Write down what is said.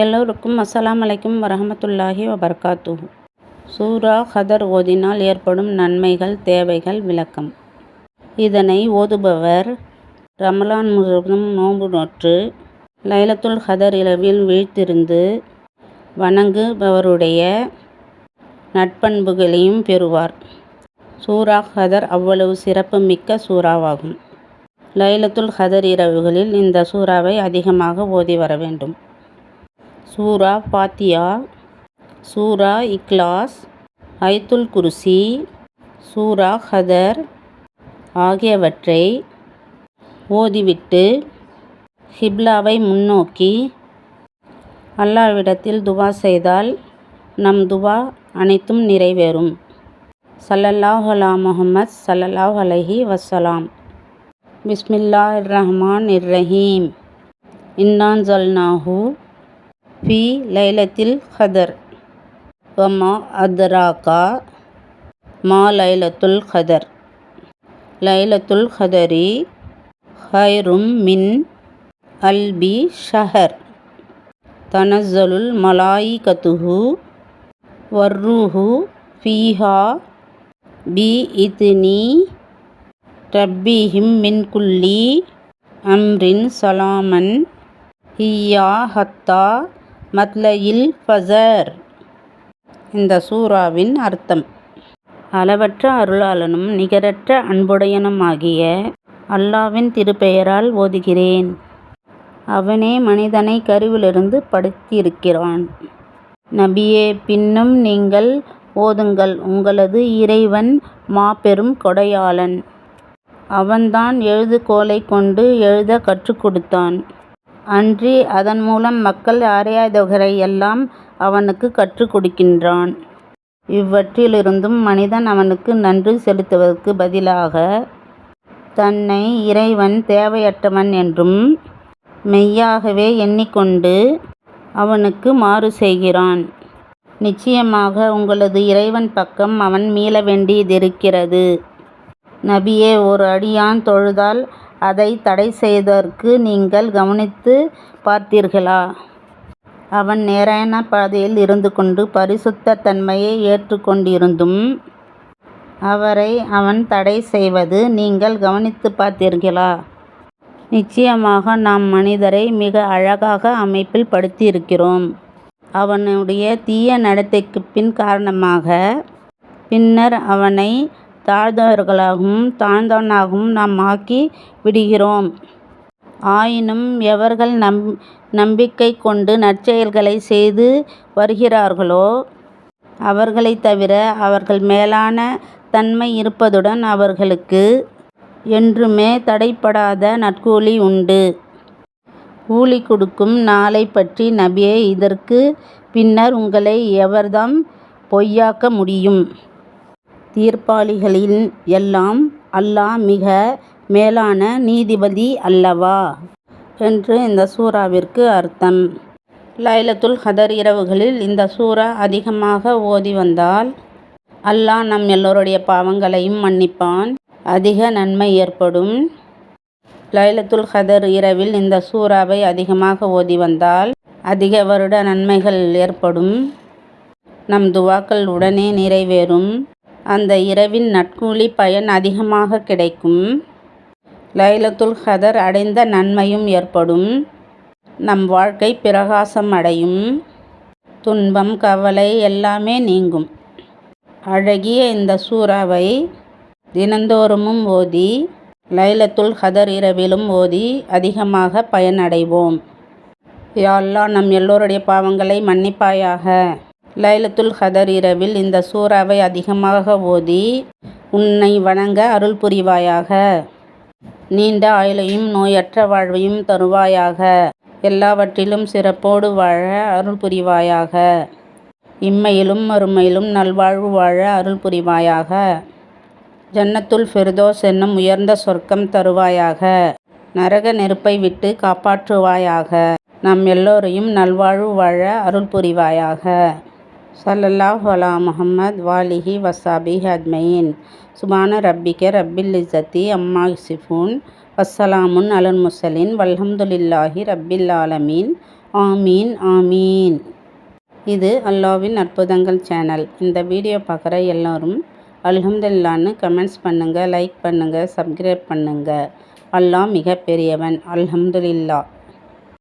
எல்லோருக்கும் அஸ்ஸலாம் அலைக்கும் வரஹமத்துல்லாஹி வபர்காத்து சூரா ஹதர் ஓதினால் ஏற்படும் நன்மைகள் தேவைகள் விளக்கம். இதனை ஓதுபவர் ரமலான் முழுவதும் நோன்பு நோற்று லைலத்துல் ஹதர் இரவில் வீழ்த்திருந்து வணங்குபவருடைய நட்பண்புகளையும் பெறுவார். சூரா ஹதர் அவ்வளவு சிறப்பு மிக்க சூறாவாகும். லைலத்துல் ஹதர் இரவுகளில் இந்த சூறாவை அதிகமாக ஓதி வர வேண்டும். சூரா ஃபாத்தியா சூரா இக்லாஸ் ஐத்துல் குருசி சூரா ஹதர் ஆகியவற்றை ஓதிவிட்டு ஹிப்லாவை முன்னோக்கி அல்லாவிடத்தில் துவா செய்தால் நம் துவா அனைத்தும் நிறைவேறும். சல்லல்லாஹ் அலா முஹம்மத் சல்லல்லாஹ் அலஹி வசலாம் பிஸ்மில்லா ரஹ்மான் இர்ரஹீம் இன்னான் ஜல்நாஹூ ஃபி லைலத்தில் ஹதர் வமா அத்ராகா மா லைலத்துல் ஹதர் லைலத்துல் ஹதரி ஹைரும் மின் அல்பி ஷஹர் தனசலுல் மலாயி கத்துஹு வர்ரூஹு ஃபீஹா பி இத்னி ரப்பிஹிம் மின் குல்லி அம்ரின் சலாமன் ஹியா ஹத்தா மத்லயில் ஃபசர் இந்த சூறாவின் அர்த்தம். அளவற்ற அருளாளனும் நிகரற்ற அன்புடையனுமாகிய அல்லாவின் திருப்பெயரால் ஓதுகிறேன். அவனே மனிதனை கருவிலிருந்து படுத்தியிருக்கிறான் நபியே பின்னும் நீங்கள் ஓதுங்கள். உங்களது இறைவன் மாபெரும் கொடையாளன். அவன்தான் எழுதுகோலை கொண்டு எழுத கற்றுக் கொடுத்தான். அன்றி அதன் மூலம் மக்கள் அறியாதவரை எல்லாம் அவனுக்கு கற்றுக் கொடுக்கின்றான். இவ்வற்றிலிருந்தும் மனிதன் அவனுக்கு நன்றி செலுத்துவதற்கு பதிலாக தன்னை இறைவன் தேவையற்றவன் என்றும் மெய்யாகவே எண்ணிக்கொண்டு அவனுக்கு மாறு செய்கிறான். நிச்சயமாக உங்களது இறைவன் பக்கம் அவன் மீள வேண்டியதிருக்கிறது. நபியே ஒரு அடியான் தொழுதால் அதை தடை செய்வதற்கு நீங்கள் கவனித்து பார்த்தீர்களா? அவன் நேரான பாதையில் இருந்து கொண்டு பரிசுத்த தன்மையை ஏற்றுக்கொண்டிருந்தும் அவரை அவன் தடை செய்வது நீங்கள் கவனித்து பார்த்தீர்களா? நிச்சயமாக நாம் மனிதரை மிக அழகாக அமைப்பில் படுத்தியிருக்கிறோம். அவனுடைய தீய நடத்தைக்கு பின் காரணமாக பின்னர் அவனை தாழ்ந்தவர்களாகவும் தாழ்ந்தவனாகவும் நாம் ஆக்கி விடுகிறோம். ஆயினும் எவர்கள் நம் நம்பிக்கை கொண்டு நற்செயல்களை செய்து வருகிறார்களோ அவர்களைத் தவிர அவர்கள் மேலான தன்மை இருப்பதுடன் அவர்களுக்கு என்றுமே தடைப்படாத நற்கூலி உண்டு. கூலி கொடுக்கும் நாளை பற்றி நபியே இதற்கு பின்னர் உங்களை எவர்தாம் பொய்யாக்க முடியும்? தீர்ப்பாளிகளின் எல்லாம் அல்லாஹ் மிக மேலான நீதிபதி அல்லவா? என்று இந்த சூறாவிற்கு அர்த்தம். லைலத்துல் ஹதர் இரவுகளில் இந்த சூறா அதிகமாக ஓதி வந்தால் அல்லாஹ் நம் எல்லோருடைய பாவங்களையும் மன்னிப்பான் அதிக நன்மை ஏற்படும். லைலத்துல் ஹதர் இரவில் இந்த சூறாவை அதிகமாக ஓதி வந்தால் அதிக வருட நன்மைகள் ஏற்படும். நம் துவாக்கள் உடனே நிறைவேறும். அந்த இரவின் நட்கூலி பயன் அதிகமாக கிடைக்கும். லைலத்துல் ஹதர் அடைந்த நன்மையும் ஏற்படும். நம் வாழ்க்கை பிரகாசம் அடையும். துன்பம் கவலை எல்லாமே நீங்கும். அழகிய இந்த சூறாவை தினந்தோறுமும் ஓதி லைலத்துல் ஹதர் இரவிலும் ஓதி அதிகமாக பயனடைவோம். யாழ்லா நம் எல்லோருடைய பாவங்களை மன்னிப்பாயாக. லைலத்துல் ஹதர் இரவில் இந்த சூறாவை அதிகமாக ஓதி உன்னை வணங்க அருள் புரிவாயாக. நீண்ட ஆயுளையும் நோயற்ற வாழ்வையும் தருவாயாக. எல்லாவற்றிலும் சிறப்போடு வாழ அருள் புரிவாயாக. இம்மையிலும் மறுமையிலும் நல்வாழ்வு வாழ அருள் புரிவாயாக. ஜன்னத்துல் ஃபிர்தோஸ் என்னும் உயர்ந்த சொர்க்கம் தருவாயாக. நரக நெருப்பை விட்டு காப்பாற்றுவாயாக. நம் எல்லோரையும் நல்வாழ்வு வாழ அருள் புரிவாயாக. சல்லல்லாஹ் அலா முஹம்மத் வாலிஹி வசாபி அஜ்மயின் சுபான ரப்பிக்க ரப்பில் இசத்தி அம்மா சிஃபூன் வஸ்ஸலாமுன் அலன் முசலின் வல்ஹம்துலில்லாஹி ரப்பில் ஆலமீன் ஆமீன் ஆமீன் இது அல்லாவின் அற்புதங்கள் சேனல். இந்த வீடியோ பார்க்குற எல்லோரும் அல்ஹம்துல்லான்னு கமெண்ட்ஸ் பண்ணுங்கள் லைக் பண்ணுங்கள் சப்ஸ்கிரைப் பண்ணுங்கள் அல்லாஹ் மிக பெரியவன் அல்ஹம்துலில்லா